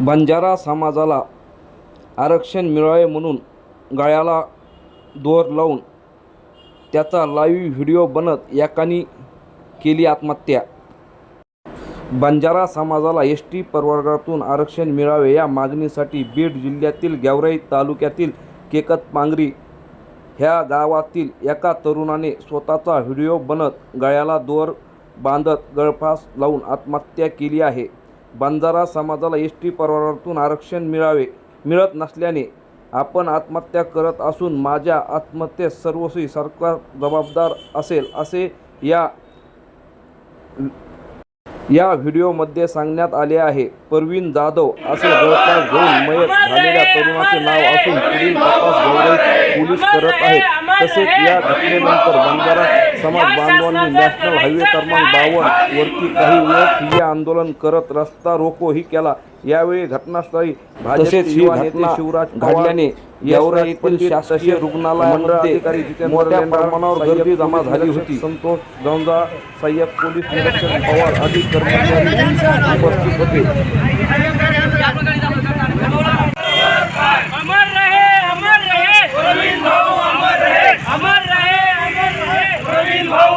बंजारा समाजाला आरक्षण मिळावे म्हणून गळ्याला दोर लावून त्याचा लाईव्ह व्हिडिओ बनत एकानी केली आत्महत्या. बंजारा समाजाला एस टी प्रवर्गातून आरक्षण मिळावे या मागणीसाठी बीड जिल्ह्यातील गेवराई तालुक्यातील केकतपांगरी ह्या गावातील एका तरुणाने स्वतःचा व्हिडिओ बनत गळ्याला दोर बांधत गळफास लावून आत्महत्या केली आहे. बंजारा समाजाला एस टी प्रवर्गातून आरक्षण मिळावे मिळत नसल्याने आपण आत्महत्या करत असून माझ्या आत्महत्येस सर्वस्वी सरकार जबाबदार असेल असे या या व्हिडिओमध्ये सांगण्यात आले आहे परवीन जाधव असे गळफास घेऊन मयत झालेल्या तरुणाचे नाव असून पुढील तपास गौरव पोलीस करत आहेत. तसेच या घटनेनंतर बंजारा समाज बांधवांनी नॅशनल हायवे क्रमांक बावन्न वरती काही वेळ ठिय्या आंदोलन करत रस्ता रोकोही केला. यावेळी घटनास्थळी तसेच ही घटना शिवराज घडल्याने येवरा येथील शासकीय रुग्णालयामध्ये मोठ्या प्रमाणावर गर्दी जमा झाली होती. संतोष गौंजा सहाय्यक पोलीस निरीक्षक पवार आदी कर्मचारी उपस्थित होते अमर रहे अमर रहे प्रवीण भाऊ अमर रहे अमर रहे अमर रहे प्रवीण भाऊ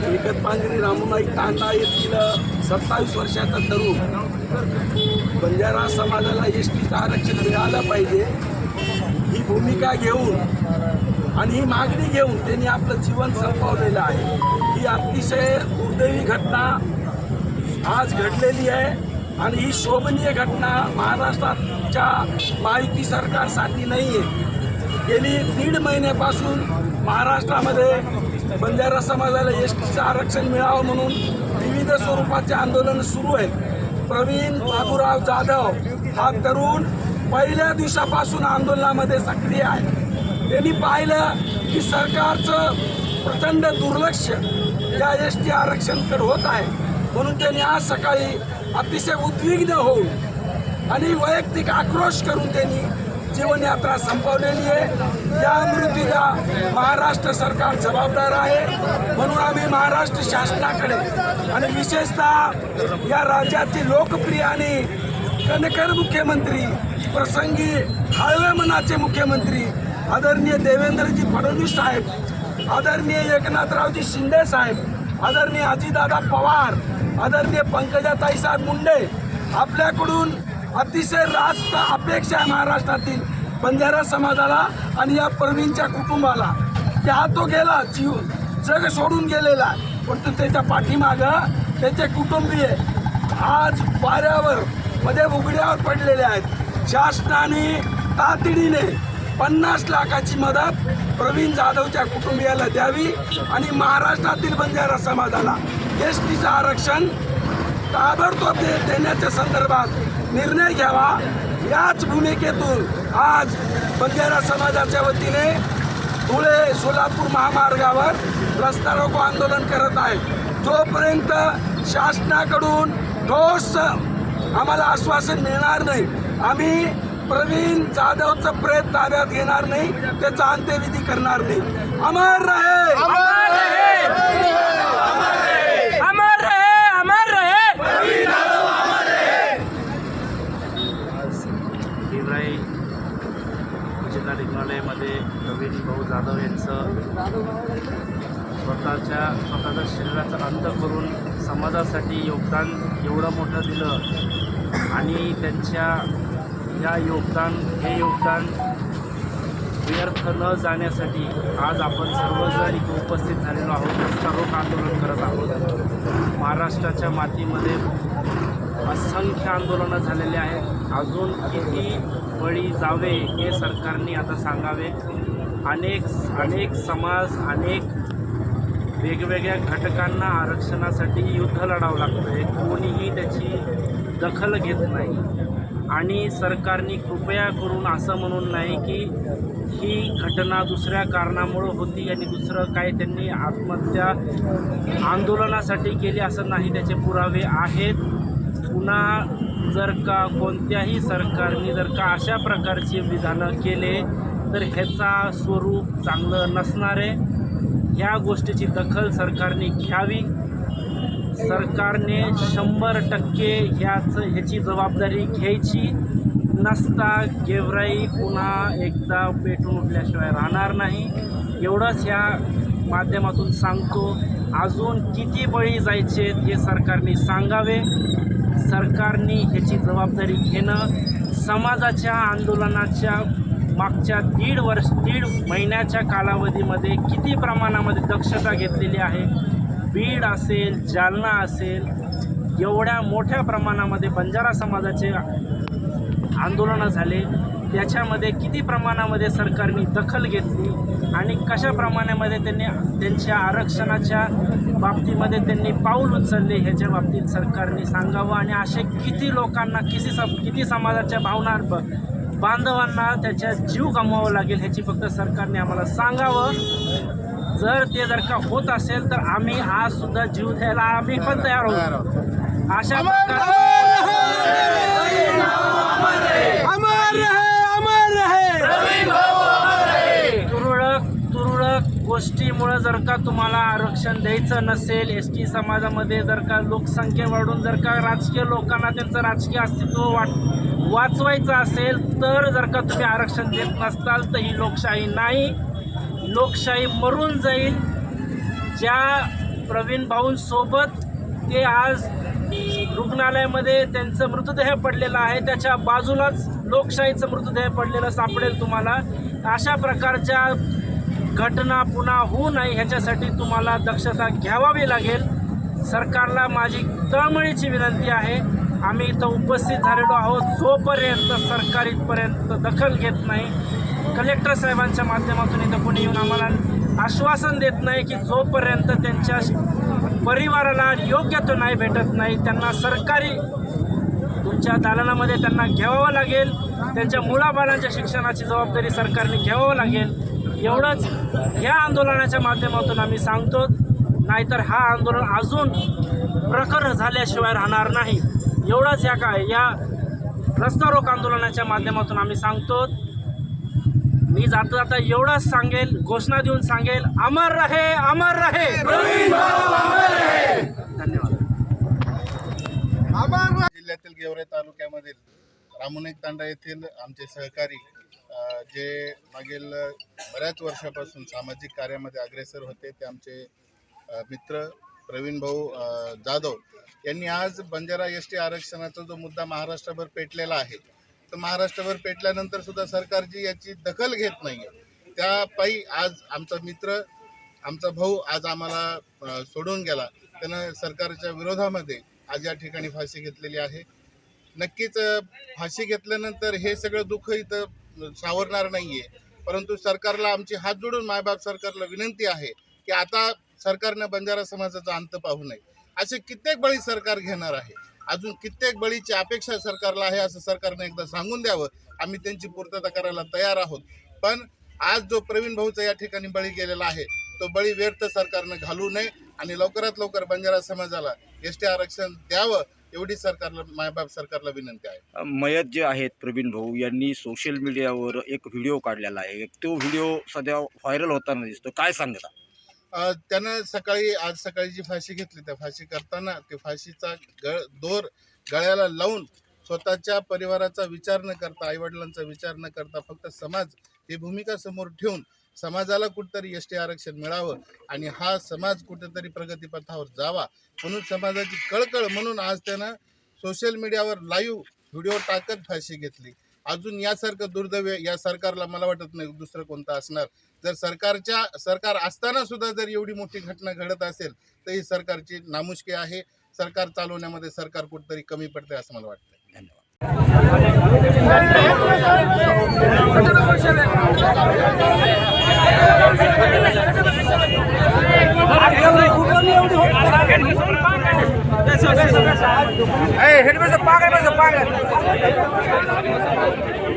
वर पाय प्रवीण भाऊ तांडा येथील सत्तावीस वर्षाचा तरुण. बंजारा समाजाला एस टीचं आरक्षण मिळालं पाहिजे. ही भूमिका घेऊन आणि ही मागणी घेऊन त्यांनी आपलं जीवन संपवलेलं आहे. ही अतिशय दुर्दैवी घटना आज घडलेली आहे आणि ही शोभनीय घटना महाराष्ट्राच्या माहिती सरकारसाठी नाही आहे गेली दीड महिन्यापासून महाराष्ट्रामध्ये बंजारा समाजाला एस टीचं आरक्षण मिळावं म्हणून विविध स्वरूपाचे आंदोलन सुरू आहेत. प्रवीण बाबूराव जाधव हा तरुण पहिल्या दिवसापासून आंदोलनामध्ये सक्रिय आहे. त्यांनी पाहिलं की सरकारचं प्रचंड दुर्लक्ष या एस टी आरक्षणकडे होत आहे. म्हणून त्यांनी आज सकाळी अतिशय उद्विग्न होऊन आणि वैयक्तिक आक्रोश करून त्यांनी जीवनयात्रा संपवलेली आहे. या मृत्यूला महाराष्ट्र सरकार जबाबदार आहे. म्हणून आम्ही महाराष्ट्र शासनाकडे आणि विशेषतः या राज्यातील लोकप्रिय आणि कणकर मुख्यमंत्री प्रसंगी हळव्या मनाचे मुख्यमंत्री आदरणीय देवेंद्रजी फडणवीस साहेब आदरणीय एकनाथरावजी शिंदे साहेब आदरणीय अजितदादा पवार आदरणीय पंकजाताई साहेब मुंडे आपल्याकडून अतिशय रास्त अपेक्षा आहे महाराष्ट्रातील. बंजारा समाजाला आणि या प्रवीणच्या कुटुंबाला. की हा तो गेला जीव जग सोडून गेलेला आहे. परंतु त्याच्या पाठीमागं त्याचे कुटुंबीय आज वाऱ्यावर मध्ये उघड्यावर पडलेले आहेत. शासनाने तातडीने पन्नास लाखाची मदत प्रवीण जाधवच्या कुटुंबियाला द्यावी आणि महाराष्ट्रातील बंजारा समाजाला. एस टीचं आरक्षण ताबडतोब दे देण्याच्या संदर्भात निर्णय घ्यावा याच भूमिकेतून आज बंजारा समाजाच्या वतीने धुळे सोलापूर महामार्गावर रस्ता रोको आंदोलन करत आहे जोपर्यंत शासनाकडून ठोस आम्हाला आश्वासन मिळणार नाही आम्ही प्रवीण जाधवचं प्रेत ताब्यात घेणार नाही त्याचा अंत्यविधी करणार नाही. अमर रहे अमर रहे अमर रहे गेवराई जिल्हा रुग्णालयामध्ये प्रवीण भाऊ जाधव यांचं स्वतःच्या स्वतःच्या शरीराचा अंत करून समाजासाठी योगदान एवढं मोठं दिलं. आणि त्यांच्या या योगदान हे योगदान व्यर्थ न जाण्यासाठी आज आपण सर्वजण इथे उपस्थित झालेलो आहोत. रस्ता आंदोलन करत आहोत. महाराष्ट्राच्या मातीमध्ये असंख्य आंदोलनं झालेले आहेत. अजून किती बळी जावे हे सरकारने आता सांगावे. अनेक अनेक समाज अनेक वेगवेगळ्या घटकांना आरक्षणासाठी युद्ध लढावं लागतं आहे कोणीही त्याची दखल घेत नाही. आणि सरकारने कृपया करून असं म्हणून नाही की ही घटना दुसऱ्या कारणामुळं होती आणि दुसरं काय त्यांनी आत्महत्या आंदोलनासाठी केली असं नाही त्याचे पुरावे आहेत. पुन्हा जर का कोणत्याही सरकारने जर का अशा प्रकारची विधानं केले तर ह्याचा स्वरूप चांगलं नसणार आहे. ह्या गोष्टीची दखल सरकारने घ्यावी. सरकारने शंभर टक्के ह्याच ह्याची जबाबदारी घ्यायची नसता गेवराई पुन्हा एकदा पेटून उठल्याशिवाय राहणार नाही. एवढंच ह्या माध्यमातून सांगतो. अजून किती बळी जायचे हे सरकारने सांगावे. सरकारने ह्याची जबाबदारी घेणं समाजाच्या आंदोलनाच्या मागच्या दीड वर्ष दीड महिन्याच्या कालावधीमध्ये किती प्रमाणामध्ये दक्षता घेतलेली आहे? बीड असेल जालना असेल एवढ्या मोठ्या प्रमाणामध्ये बंजारा समाजाचे आंदोलनं झाले. त्याच्यामध्ये किती प्रमाणामध्ये सरकारने दखल घेतली आणि कशा प्रमाणामध्ये त्यांनी त्यांच्या आरक्षणाच्या बाबतीमध्ये त्यांनी पाऊल उचलले ह्याच्या बाबतीत सरकारने सांगावं? आणि असे किती लोकांना किती स किती समाजाच्या भावना बांधवांना त्याच्या जीव गमवावं लागेल ह्याची फक्त सरकारने आम्हाला सांगावं. जर ते जर का होत असेल तर आम्ही आज सुद्धा जीव द्यायला आम्ही पण तयार आहोत. अशा प्रकारे अमर रहे अमर रहे. तुरळक तुरळक गोष्टीमुळं जर का तुम्हाला आरक्षण द्यायचं नसेल एस टी समाजामध्ये जर का लोकसंख्या वाढून जर का राजकीय लोकांना त्यांचं राजकीय अस्तित्व वाट वाचवायचं असेल तर जर का तुम्ही आरक्षण देत नसताल तर ही लोकशाही नाही. लोकशाही मरून जाईल. ज्या प्रवीण भाऊंसोबत ते आज रुग्णालयामध्ये त्यांचं मृतदेह पडलेला आहे त्याच्या बाजूलाच लोकशाहीचं मृतदेह पडलेलं सापडेल तुम्हाला. अशा प्रकारच्या घटना पुन्हा होऊ नये ह्याच्यासाठी तुम्हाला दक्षता घ्यावावी लागेल. सरकारला माझी तळमळीची विनंती आहे. आम्ही इथं उपस्थित झालेलो आहोत. जोपर्यंत सरकार इथपर्यंत दखल घेत नाही कलेक्टर साहेबांच्या माध्यमातून इथं कोणी येऊन आम्हाला आश्वासन देत नाही की जोपर्यंत त्यांच्या परिवाराला योग्य तो नाही भेटत नाही त्यांना सरकारी तुमच्या दालनामध्ये त्यांना घ्यावं लागेल. त्यांच्या मुलाबाळांच्या शिक्षणाची जबाबदारी सरकारने घ्यावं लागेल. एवढंच ह्या आंदोलनाच्या माध्यमातून आम्ही सांगतो नाहीतर हा आंदोलन अजून प्रखर झाल्याशिवाय राहणार नाही. एवढंच या काय या रस्ता रोक आंदोलनाच्या माध्यमातून आम्ही सांगतो मी जाता जाता एवढंच सांगेल घोषणा देऊन सांगेल अमर रहे अमर रहे. धन्यवाद. जिल्ह्यातील गेवरे तालुक्यामधील रामुनेक तांडा येथील आमचे सहकारी जे मागील बऱ्याच वर्षापासून सामाजिक कार्यामध्ये अग्रेसर होते ते आमचे मित्र प्रवीण भाऊ जाधव यांनी आज बंजारा एस टी आरक्षणाचा जो मुद्दा महाराष्ट्रभर पेटलेला आहे तर महाराष्ट्रभर पेटल्यानंतर सुद्धा सरकारची याची दखल घेत नाही आहे त्यापायी आज आमचा मित्र आमचा भाऊ आज आम्हाला सोडून गेला. त्यानं सरकारच्या विरोधामध्ये आज या ठिकाणी फाशी घेतलेली आहे. नक्कीच फाशी घेतल्यानंतर हे सगळं दुःख इथं सावरणार नाही आहे परंतु सरकारला आमची हात जोडून मायबाप सरकारला विनंती आहे की आता सरकारनं बंजारा समाजाचा अंत पाहू नये. असे कित्येक बळी सरकार घेणार आहे. अजून कित्येक बळीची अपेक्षा सरकारला आहे असं सरकारनं एकदा सांगून द्यावं. आम्ही त्यांची पूर्तता करायला तयार आहोत. पण आज जो प्रवीण भाऊचा या ठिकाणी बळी गेलेला आहे तो बळी व्यर्थ सरकारनं घालू नये आणि लवकरात लवकर बंजारा समाजाला एस टी आरक्षण द्यावं एवढी सरकारला मायबाप सरकारला विनंती आहे. मयत जे आहेत प्रवीण भाऊ यांनी सोशल मीडियावर एक व्हिडिओ काढलेला आहे. तो व्हिडिओ सध्या व्हायरल होताना दिसतो. काय सांगता? त्यानं सकाळी आज सकाळी जी फाशी घेतली त्या फाशी करताना ते फाशीचा गळ दोर गळ्याला लावून स्वतःच्या परिवाराचा विचार न करता आईवडिलांचा विचार न करता फक्त समाज ही भूमिका समोर ठेवून समाजाला कुठेतरी एस टी आरक्षण मिळावं आणि हा समाज कुठेतरी प्रगतीपथावर जावा म्हणून समाजाची कळकळ म्हणून आज त्यानं सोशल मीडियावर लाईव्ह व्हिडिओ टाकत फाशी घेतली. अजून यासारखं दुर्दैव या सरकारला मला वाटत नाही दुसरं कोणतं असणार. जर सरकारच्या सरकार असताना सुद्धा जर एवढी मोठी घटना घडत असेल तर ही सरकारची नामुष्की आहे. सरकार चालवण्यामध्ये सरकार कुठेतरी कमी पडते असं मला वाटतं धन्यवाद.